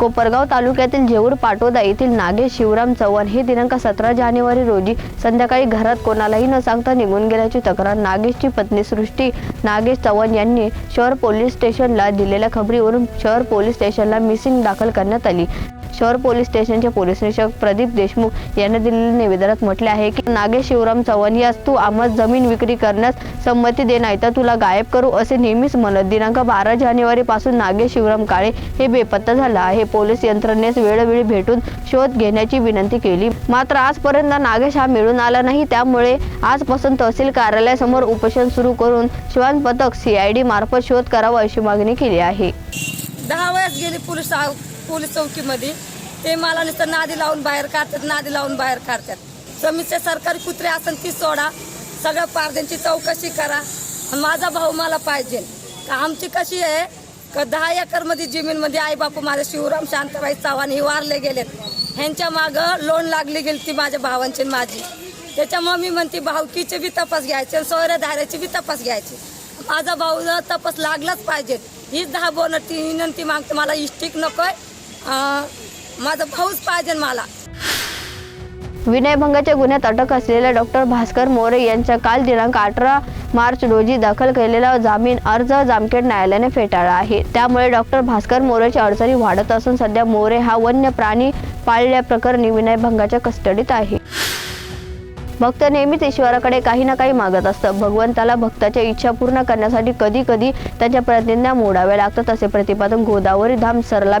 कोपरगाव तालुक्यातील जेऊर पाटोदा येथील नागेश शिवराम चव्हाण हे दिनांक सतरा जानेवारी रोजी संध्याकाळी घरात कोणालाही न सांगता निघून गेल्याची तक्रार नागेशची पत्नी सृष्टी नागेश चव्हाण यांनी शहर पोलीस स्टेशनला दिलेल्या खबरीवरून शहर पोलीस स्टेशनला मिसिंग दाखल करण्यात आली. शहर पोलीस स्टेशनचे पोलीस निरीक्षक प्रदीप देशमुख यांनी दिलेल्या निवेदनात म्हटले आहे की नागेश शिवराम चव्हाण यास तू आम्हाला जमीन विक्री करण्यास संमती दे नाही तर तुला गायब करू असे नेहमीच म्हणत. दिनांक बारा जानेवारी पासून नागेश शिवराम काळे हे बेपत्ता झाला आहे. पोलीस यंत्रणेस वेळोवेळी भेटून शोध घेण्याची विनंती केली. मात्र आजपर्यंत नागेश हा मिळून आला नाही. त्यामुळे आजपासून तहसील कार्यालयासमोर उपोषण सुरू करून श्वान पथक सीआयडी मार्फत शोध करावा अशी मागणी केली आहे. दहा वेळेस गेली पोलीस पोलीस चौकीमध्ये. ते मला नुसतं नादी लावून बाहेर काढतात नादी लावून बाहेर काढतात. समितीचे सरकारी कुत्रे असेल ती सोडा. सगळ्या पारद्यांची चौकशी करा. माझा भाऊ मला पाहिजे. का आमची कशी आहे? का दहा एकरमध्ये जमीनमध्ये आई बापू माझे शिवराम शांताबाई चव्हाण हे वारले गेलेत. ह्यांच्या मागं लोन लागली गेली ती माझ्या भावांची माझी. त्याच्यामुळे मी म्हणते भावकीचे बी तपास घ्यायचे आणि सोयऱ्याधाऱ्याचे बी तपास घ्यायची. माझा भाऊ तपास लागलाच पाहिजे. हीच दहा बोन ती विनंती मागते मला इष्टिक नकोय. माझा भाऊच पाहिजे मला. विनयभंगाच्या गुन्ह्यात अटक असलेल्या डॉक्टर भास्कर मोरे यांच्या काल दिनांक अठरा मार्च रोजी दाखल केलेला जामीन अर्ज जामखेड न्यायालयाने फेटाळला आहे. त्यामुळे डॉक्टर भास्कर मोरेच्या अडचणी वाढत असून सध्या मोरे हा वन्य प्राणी पाळल्याप्रकरणी विनयभंगाच्या कस्टडीत आहे. भक्त नेहमीच ईश्वराकडे काही ना काही मागत असतं भगवंताला भक्ताच्या इच्छा पूर्ण करण्यासाठी कधी कधी त्याच्या प्रतिज्ञा मोडाव्या लागतात असे प्रतिपादन गोदावरी धाम सरला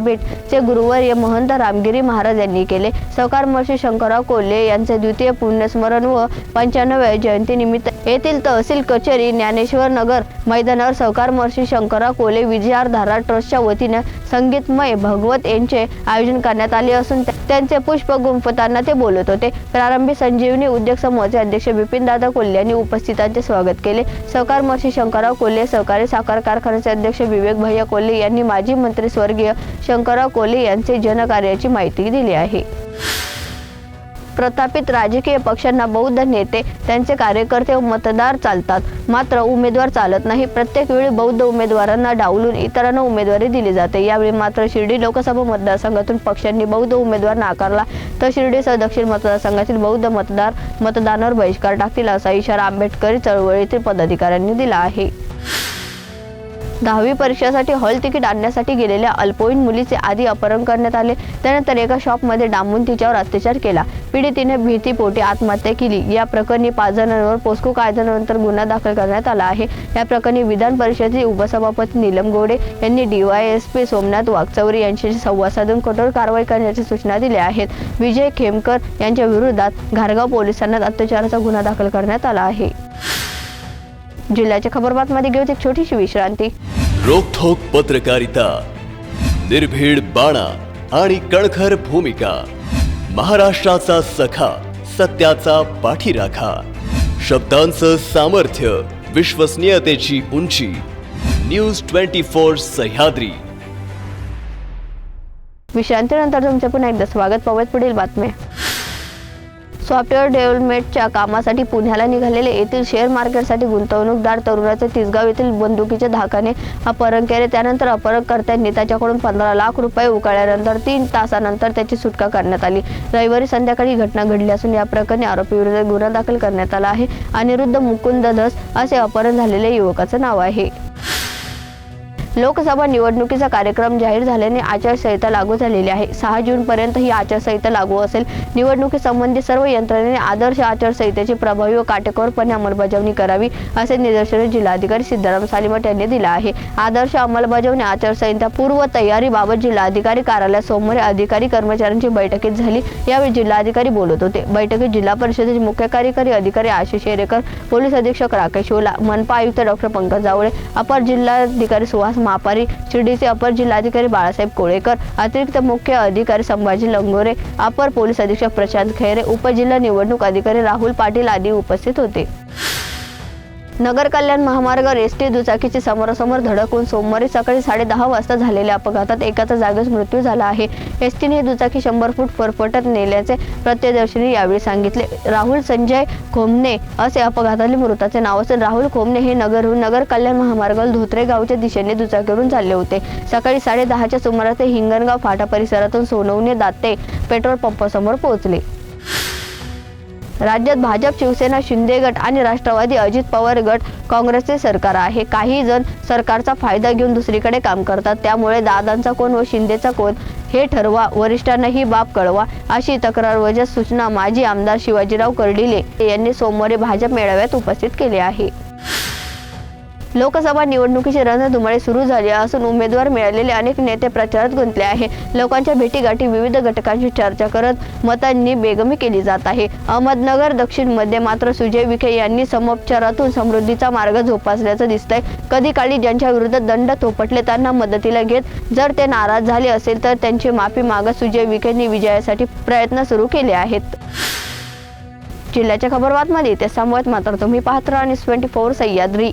चे गुरुवर्य महंत रामगिरी महाराज यांनी केले. सहकार महर्षी शंकरराव कोल्हे यांचे द्वितीय पुण्यस्मरण व पंच्याण्णव्या जयंतीनिमित्त येथील तहसील कचेरी ज्ञानेश्वर नगर मैदानावर सहकार महर्षी कोले कोल्हे विजयारधारा ट्रस्टच्या वतीने संगीतमय भगवत यांचे आयोजन करण्यात आले असून त्यांचे पुष्प गुंफताना ते बोलत होते. प्रारंभी संजीवनी उद्योग समूहाचे अध्यक्ष बिपिन दादा कोल्हे यांनी उपस्थितांचे स्वागत केले. सहकार महर्षी शंकरराव कोल्हे सहकारी साखर कारखान्याचे अध्यक्ष विवेक भैया कोल्हे यांनी माजी मंत्री स्वर्गीय शंकरराव कोल्हे यांचे जनकार्याची माहिती दिली आहे. प्रथापित राजकीय पक्षांना बौद्ध नेते त्यांचे कार्यकर्ते व मतदार चालतात. मात्र उमेदवार चालत नाही. प्रत्येक वेळी बौद्ध उमेदवारांना डावलून इतरांना उमेदवारी दिली जाते. यावेळी मात्र शिर्डी लोकसभा मतदारसंघातून पक्षांनी बौद्ध उमेदवार नाकारला तर शिर्डीसह दक्षिण मतदारसंघातील बौद्ध मतदार मतदानावर बहिष्कार टाकतील असा इशारा आंबेडकरी चळवळीतील पदाधिकाऱ्यांनी दिला आहे. दहावी परीक्षेसाठी हॉल तिकीट आणण्यासाठी गेलेल्या अल्पवयीन मुलीचे आधी अपहरण करण्यात आले. त्यानंतर एका शॉपमध्ये डांबून तिच्यावर अत्याचार केला. पीडितीने भीतीपोटी आत्महत्या केली. या प्रकरणी पाच जणांवर पोस्को कायद्यानंतर गुन्हा दाखल करण्यात आला आहे. या प्रकरणी विधान परिषदेचे उपसभापती नीलम गोडे यांनी डीवायएसपी सोमनाथ वागचौरी यांच्याशी संवाद साधून कठोर कारवाई करण्याच्या सूचना दिल्या आहेत. विजय खेमकर यांच्या विरोधात घारगाव पोलिसांना अत्याचाराचा गुन्हा दाखल करण्यात आला आहे. जिल्ह्याच्या खबरबातमध्ये घेऊ एक छोटीशी विश्रांती. रोखोक पत्रकारिता निर्भीड बाणा आणि कणखर भूमिका महाराष्ट्राचा सखा सत्याचा पाठीराखा शब्दांचं सामर्थ्य विश्वसनीयतेची उंची न्यूज ट्वेंटी फोर सह्याद्री. विश्रांतीनंतर तुमचे पुन्हा एकदा स्वागत. पाहूयात पुढील बातम्या. सॉफ्टवेअर डेव्हलपमेंटच्या कामासाठी पुण्याला निघालेले येथील शेअर मार्केटसाठी गुंतवणूकदार तरुणाचे तिसगाव येथील बंदुकीच्या धाकाने अपहरण केले. त्यानंतर अपहरणकर्त्यांनी त्याच्याकडून पंधरा लाख रुपये उकळल्यानंतर तीन तासानंतर त्याची सुटका करण्यात आली. रविवारी संध्याकाळी घटना घडली असून या प्रकरणी आरोपीविरुद्ध गुन्हा दाखल करण्यात आला आहे. अनिरुद्ध मुकुंद धस असे अपहरण झालेल्या युवकाचं नाव आहे. लोकसभा निवडणुकीचा कार्यक्रम जाहीर झाल्याने आचारसंहिता लागू झालेली आहे. सहा जूनपर्यंत ही आचारसंहिता लागू असेल. निवडणुकीसंबंधी सर्व यंत्रणेने आदर्श आचारसंहितेची प्रभावी व काटेकोरपणे अंमलबजावणी करावी असे निदर्शन जिल्हाधिकारी सिद्धाराम सालिमठ यांनी दिला आहे. आदर्श अंमलबजावणी आचारसंहिता पूर्व तयारीबाबत जिल्हाधिकारी कार्यालयात सोमवारी अधिकारी कर्मचाऱ्यांची बैठकीत झाली. यावेळी जिल्हाधिकारी बोलत होते. बैठकीत जिल्हा परिषदेचे मुख्य कार्यकारी अधिकारी आशिष शेरेकर पोलीस अधीक्षक राकेश ओला मनपा आयुक्त डॉक्टर पंकज जावळे अपर जिल्हाधिकारी सुहास मापारी शिर्डीचे अपर जिल्हाधिकारी बाळासाहेब कोळेकर अतिरिक्त मुख्य अधिकारी संभाजी लंगोरे अपर पोलीस अधीक्षक प्रशांत खैरे उपजिल्हा निवडणूक अधिकारी राहुल पाटील आदी उपस्थित होते. नगर कल्याण महामार्गावर एस टी दुचाकीची समोरासमोर धडकून सोमवारी सकाळी साडे दहा वाजता झालेल्या अपघातात एकाचा जागीच मृत्यू झाला आहे. एस टीने ही दुचाकी शंभर फूट फरफटत नेल्याचे प्रत्यदर्शनी यावेळी सांगितले. राहुल संजय खोमने असे अपघातातील मृताचे नाव असून राहुल खोमने हे नगरहून नगर कल्याण महामार्गावर धोत्रे गावच्या दिशेने दुचाकीवरून चालले होते. सकाळी साडेदहाच्या सुमारास ते हिंगणगाव फाटा परिसरातून सोनवणे दाते पेट्रोल पंपासमोर पोहोचले. राज्यात भाजप शिवसेना शिंदे गट आणि राष्ट्रवादी अजित पवार गट काँग्रेसचे सरकार आहे. काही जण सरकारचा फायदा घेऊन दुसरीकडे काम करतात. त्यामुळे दादांचा कोण व शिंदेचा कोण हे ठरवा. वरिष्ठांना ही बाब कळवा अशी तक्रार वजा सूचना माजी आमदार शिवाजीराव कर्डिले यांनी सोमवारी भाजप मेळाव्यात उपस्थित केली आहे. लोकसभा निवडणुकीची रणधुमाळी सुरू झाली असून उमेदवार मिळालेले अनेक नेते प्रचारात गुंतले आहे. लोकांच्या भेटीगाठी विविध घटकांशी चर्चा करत मतांनी बेगमी केली जात आहे. अहमदनगर दक्षिणमध्ये मात्र सुजय विखे यांनी समोपचारातून समृद्धीचा मार्ग जोपासल्याचं दिसतंय. कधी काळी ज्यांच्या विरुद्ध दंड थोपटले त्यांना मदतीला घेत जर ते नाराज झाले असेल तर त्यांची माफी मागत सुजय विखेंनी विजयासाठी प्रयत्न सुरू केले आहेत. जिल्ह्याच्या खबरबातमध्ये ते संवाद मात्र तुम्ही पाहत राहा. News twenty four Sahyadri.